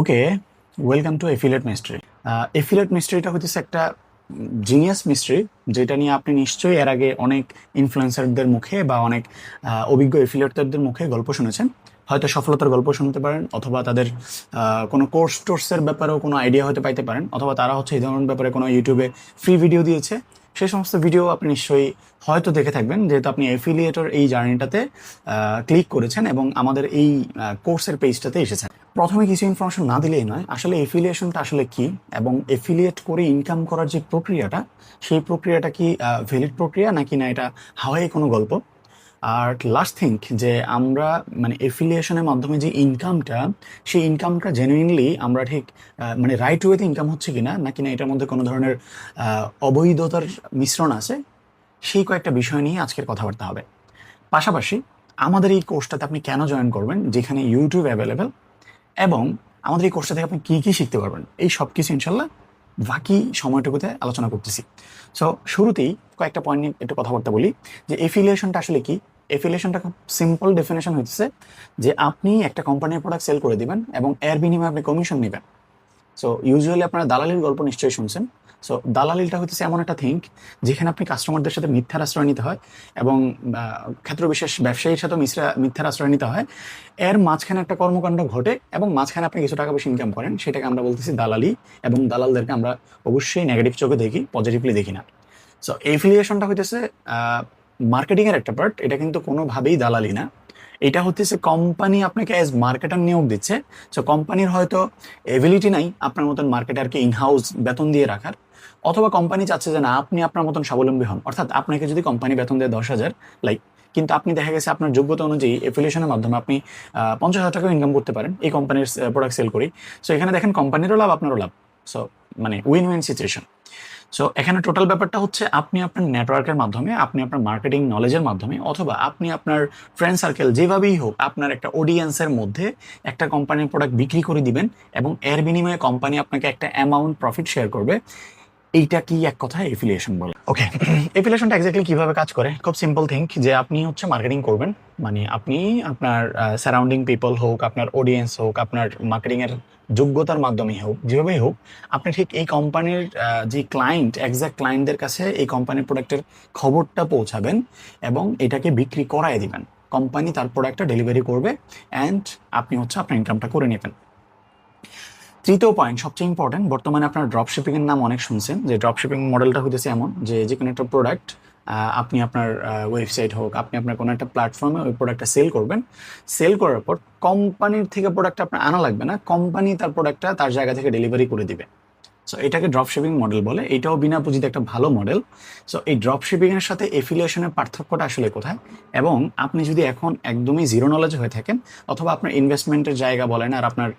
Okay welcome to affiliate mystery affiliate মিস্ট্রিটা হচ্ছে একটা genius mystery যেটা নিয়ে আপনি নিশ্চয়ই এর আগে অনেক ইনফ্লুয়েন্সারদের মুখে বা অনেক অভিজ্ঞ এফিলেটরদের মুখে গল্প শুনেছেন। হয়তো সফলতার গল্প শুনতে পারেন, অথবা তাদের কোনো কোর্স টোর্সের ব্যাপারেও কোনো আইডিয়া হতে পাইতে পারেন, অথবা তারা হচ্ছে এই ধরনের ব্যাপারে কোনো ইউটিউবে ফ্রি ভিডিও দিয়েছে। সেই সমস্ত ভিডিও আপনি নিশ্চয়ই হয়তো দেখে থাকবেন, যেহেতু আপনি এফিলিয়েটর এই জার্নিটাতে ক্লিক করেছেন এবং আমাদের এই কোর্সের পেজটাতে এসেছেন। প্রথমে কিছু ইনফরমেশন না দিলেই নয়। আসলে এফিলিয়েশনটা আসলে কি এবং এফিলিয়েট করে ইনকাম করার যে প্রক্রিয়াটা, সেই প্রক্রিয়াটা কি ভ্যালিড প্রক্রিয়া নাকি না এটা হাওয়াই কোনো গল্প। আর লাস্ট থিঙ্ক যে আমরা মানে এফিলিয়েশনের মাধ্যমে যে ইনকামটা সেই ইনকামটা জেনুইনলি আমরা ঠিক মানে রাইট ওয়েতে ইনকাম হচ্ছে কিনা নাকি না এটার মধ্যে কোনো ধরনের অবৈধতার মিশ্রণ আছে, সেই কয়েকটা বিষয় নিয়ে আজকের কথাবার্তা হবে। পাশাপাশি আমাদের এই কোর্সটাতে আপনি কেন জয়েন করবেন, যেখানে ইউটিউব অ্যাভেলেবেল এবং আমাদের এই কোর্সটা থেকে আপনি কী কী শিখতে পারবেন, এই সব কিছু ইনশাল্লাহ বাকি সময়টুকুতে আলোচনা করতেছি। সো শুরুতেই কয়েকটা পয়েন্ট নিয়ে একটু কথাবার্তা বলি, যে এফিলিয়েশনটা আসলে কি? এফিলিয়েশনটা খুব সিম্পল ডেফিনেশন হচ্ছে যে আপনি একটা কোম্পানির প্রোডাক্ট সেল করে দিবেন এবং এর বিনিময়ে আপনি কমিশন নেবেন। সো ইউজুয়ালি আপনারা দালালির গল্প নিশ্চয়ই শুনছেন। সো দালালিটা হচ্ছে এমন একটা থিঙ্ক যেখানে আপনি কাস্টমারদের সাথে মিথ্যার আশ্রয় নিতে হয় এবং ক্ষেত্র বিশেষ ব্যবসায়ীর সাথে মিশ্রা, মিথ্যার আশ্রয় নিতে হয়। এর মাঝখানে একটা কর্মকাণ্ড ঘটে এবং মাঝখানে আপনি কিছু টাকা বেশি ইনকাম করেন, সেটাকে আমরা বলতেছি দালালি এবং দালালদেরকে আমরা অবশ্যই নেগেটিভ চোখে দেখি পজিটিভলি দেখি না। সো এফিলিয়েশনটা হইতেছে মার্কেটিংয়ের একটা পার্ট এটা কিন্তু কোনোভাবেই দালালি না। এটা হচ্ছে কোম্পানি আপনাকে অ্যাজ মার্কেটার নিয়োগ দিচ্ছে। সো কোম্পানির হয়তো এবিলিটি নাই আপনার মতন মার্কেটারকে ইনহাউস বেতন দিয়ে রাখার। অথবা কোম্পানি চাচ্ছে যে, না, আপনি আপনার মতন স্বাবলম্বী হন। অর্থাৎ আপনাকে যদি কোম্পানি বেতন দেয় দশ হাজার লাইক কিন্তু আপনি দেখা গেছে আপনার যোগ্যতা অনুযায়ী এফিলিয়েশনের মাধ্যমে আপনি পঞ্চাশ হাজার টাকা ইনকাম করতে পারেন এই কোম্পানির প্রোডাক্ট সেল করি সো এখানে দেখেন কোম্পানিরও লাভ, আপনারও লাভ। সো মানে উইন উইন সিচুয়েশন সো এখানে টোটাল ব্যাপারটা হচ্ছে আপনি আপনার নেটওয়ার্কের মাধ্যমে, আপনি আপনার মার্কেটিং নলেজের মাধ্যমে অথবা আপনি আপনার ফ্রেন্ড সার্কেল যেভাবেই হোক, আপনার একটা অডিয়েন্সের মধ্যে একটা কোম্পানির প্রোডাক্ট বিক্রি করে দিবেন এবং এর বিনিময়ে কোম্পানি আপনাকে একটা অ্যামাউন্ট প্রফিট শেয়ার করবে। এইটা কি এক কথায় এফিলিয়েশন বলে? ওকে এফিলিয়েশনটা এক্স্যাক্টলি কীভাবে কাজ করে? খুব সিম্পল থিঙ্ক যে আপনি হচ্ছে মার্কেটিং করবেন। মানে আপনি আপনার সারাউন্ডিং পিপল হোক, আপনার অডিয়েন্স হোক, আপনার মার্কেটিংয়ের যোগ্যতার মাধ্যমে হোক যেভাবেই হোক, আপনি ঠিক এই কোম্পানির যে ক্লায়েন্ট এক্সাক্ট ক্লায়েন্টদের কাছে এই কোম্পানির প্রোডাক্টের খবরটা পৌঁছাবেন এবং এটাকে বিক্রি করায় দিবেন। কোম্পানি তার প্রোডাক্টটা ডেলিভারি করবে অ্যান্ড আপনি হচ্ছে আপনার ইনকামটা করে নেবেন। তৃতীয় পয়েন্ট সবচেয়ে ইম্পর্টেন্ট বর্তমানে আপনার ড্রপ শিপিং এর নাম অনেক শুনছেন, যে ড্রপশিপিং মডেলটা হইতেছে এমন, যে যে কোনো একটা প্রোডাক্ট আপনি আপনার ওয়েবসাইট হোক, আপনি আপনার কোনো একটা প্ল্যাটফর্মে ওই প্রোডাক্টটা সেল করবেন। সেল করার পর কোম্পানির থেকে প্রোডাক্টটা আপনার আনা লাগবে না কোম্পানি তার প্রোডাক্টটা তার জায়গা থেকে ডেলিভারি করে দিবে। সো এটাকে ড্রপ শিপিং মডেল বলে। এটাও বিনা পুঁজিতে একটা ভালো মডেল সো এই ড্রপ শিপিং এর সাথে এফিলিয়েশনের পার্থক্যটা আসলে কোথায়? এবং আপনি যদি এখন একদমই জিরো নলেজ হয়ে থাকেন, অথবা আপনার ইনভেস্টমেন্টের জায়গা বলেন আর আপনার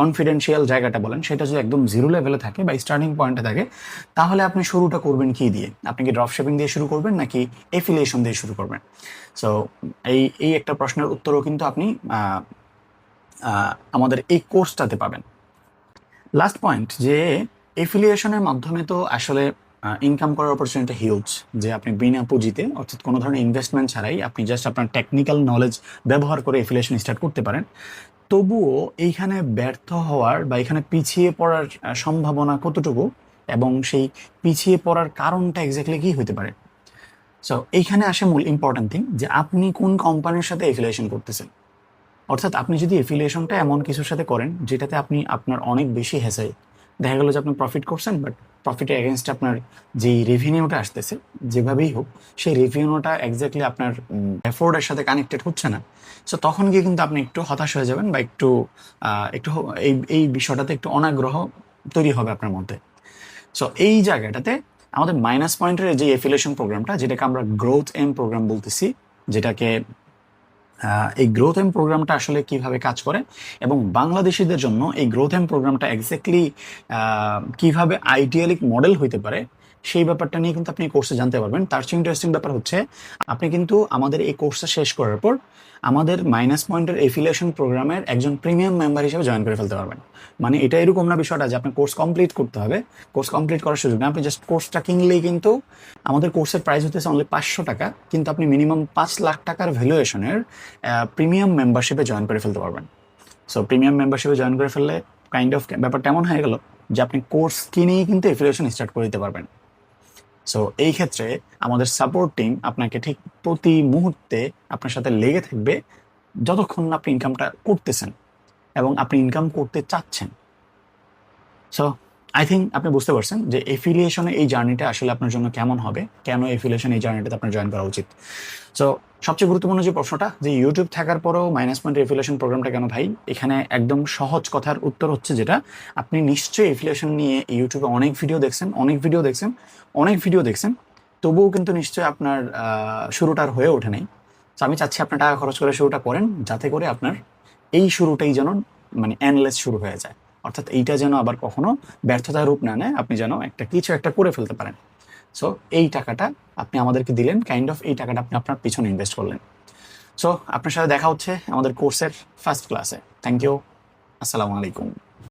কনফিডেন্সিয়াল জায়গাটা বলেন, সেটা যদি একদম জিরো লেভেলে থাকে বা স্টার্টিং পয়েন্টে থাকে, তাহলে আপনি শুরুটা করবেন কি দিয়ে? আপনি কি ড্রপ শিপিং দিয়ে শুরু করবেন নাকি এফিলিয়েশন দিয়ে শুরু করবেন? সো এই এই একটা প্রশ্নের উত্তরও কিন্তু আপনি আমাদের এই কোর্সটাতে পাবেন। লাস্ট পয়েন্ট যে এফিলিয়েশনের মাধ্যমে তো আসলে ইনকাম করার অপরচুনিটি হিউজ যে আপনি বিনা পুঁজিতে, অর্থাৎ কোনো ধরনের ইনভেস্টমেন্ট ছাড়াই আপনি জাস্ট আপনার টেকনিক্যাল নলেজ ব্যবহার করে এফিলিয়েশন স্টার্ট করতে পারেন। তবুও এইখানে ব্যর্থ হওয়ার বা এখানে পিছিয়ে পড়ার সম্ভাবনা কতটুকু এবং সেই পিছিয়ে পড়ার কারণটা এক্স্যাক্টলি কি হতে পারে? সো এইখানে আসে মূল ইম্পর্টেন্ট থিং যে আপনি কোন কোম্পানির সাথে এফিলিয়েশন করতেছেন। অর্থাৎ আপনি যদি এফিলিয়েশনটা এমন কিছুর সাথে করেন, যেটাতে আপনি আপনার অনেক বেশি হেসাই দেখা গেল যে আপনি প্রফিট করছেন বাট প্রফিটের এগেনস্ট আপনার যেই রেভিনিউটা আসতেছে, যেভাবেই হোক, সেই রেভিনিউটা এক্স্যাক্টলি আপনার এফোর্ডের সাথে কানেক্টেড হচ্ছে না। সো তখন গিয়ে কিন্তু আপনি একটু হতাশ হয়ে যাবেন বা একটু একটু এই এই বিষয়টাতে একটু অনাগ্রহ তৈরি হবে আপনার মধ্যে। সো এই জায়গাটাতে আমাদের মাইনাস পয়েন্টের যে এফিলিয়েশন প্রোগ্রামটা যেটাকে আমরা গ্রোথ এম প্রোগ্রাম বলতেছি, যেটাকে এই গ্রোথ এম প্রোগ্রামটা আসলে কীভাবে কাজ করে এবং বাংলাদেশিদের জন্য এই গ্রোথ এম প্রোগ্রামটা এক্স্যাক্টলি কীভাবে আইডিয়ালিক মডেল হইতে পারে সেই ব্যাপারটা নিয়ে কিন্তু আপনি কোর্সে জানতে পারবেন। তার চেয়ে ইন্টারেস্টিং ব্যাপার হচ্ছে, আপনি কিন্তু আমাদের এই কোর্সটা শেষ করার পর আমাদের মাইনাস পয়েন্টের এফিলিয়েশন প্রোগ্রামের একজন প্রিমিয়াম মেম্বার হিসেবে জয়েন করে ফেলতে পারবেন। মানে এটা এরকম না বিষয়টা যে আপনি কোর্স কমপ্লিট করতে হবে। কোর্স কমপ্লিট করার সুযোগ না আপনি জাস্ট কোর্সটা কিনলেই কিন্তু আমাদের কোর্সের প্রাইস হতেছে অনলি পাঁচশো টাকা। কিন্তু আপনি মিনিমাম পাঁচ লাখ টাকার ভ্যালুয়েশনের প্রিমিয়াম মেম্বারশিপে জয়েন করে ফেলতে পারবেন। সো প্রিমিয়াম মেম্বারশিপে জয়েন করে ফেললে কাইন্ড অফ ব্যাপারটা এমন হয়ে গেল যে আপনি কোর্স কিনেই কিন্তু এফিলিয়েশন স্টার্ট করে দিতে পারবেন। সো এই ক্ষেত্রে আমাদের সাপোর্ট টিম আপনাকে ঠিক প্রতি মুহূর্তে আপনার সাথে লেগে থাকবে যতক্ষণ আপনি ইনকামটা করতেছেন এবং আপনি ইনকাম করতে চাচ্ছেন। সো আই থিঙ্ক আপনি বুঝতে পারছেন যে এফিলিয়েশনে এই জার্নিটা আসলে আপনার জন্য কেমন হবে কেন এফিলিয়েশন এই জার্নিটাতে আপনার জয়েন করা উচিত? সো সবচেয়ে গুরুত্বপূর্ণ যে প্রশ্নটা যে ইউটিউব থাকার পরেও মাইনাস পয়েন্ট এফিলিয়েশন প্রোগ্রামটা কেন ভাই? এখানে একদম সহজ কথার উত্তর হচ্ছে যেটা আপনি নিশ্চয়ই এফিলিয়েশন নিয়ে ইউটিউবে অনেক ভিডিও দেখছেন অনেক ভিডিও দেখছেন অনেক ভিডিও দেখছেন তবুও কিন্তু নিশ্চয়ই আপনার আহ, শুরুটা আর হয়ে ওঠে নাই। তো আমি চাচ্ছি আপনার টাকা খরচ করে শুরুটা করেন যাতে করে আপনার এই শুরুটাই যেন মানে অ্যানলেস শুরু হয়ে যায়। অর্থাৎ এইটা যেন আবার কখনো ব্যর্থতার রূপ না নেয়, আপনি যেন একটা কিছু একটা করে ফেলতে পারেন। সো এই টাকাটা আপনি আমাদেরকে দিলেন কাইন্ড অফ এই টাকাটা আপনি আপনার পিছনে ইনভেস্ট করলেন। সো আপনার সাথে দেখা হচ্ছে আমাদের কোর্সের ফার্স্ট ক্লাসে থ্যাংক ইউ আসসালামু আলাইকুম।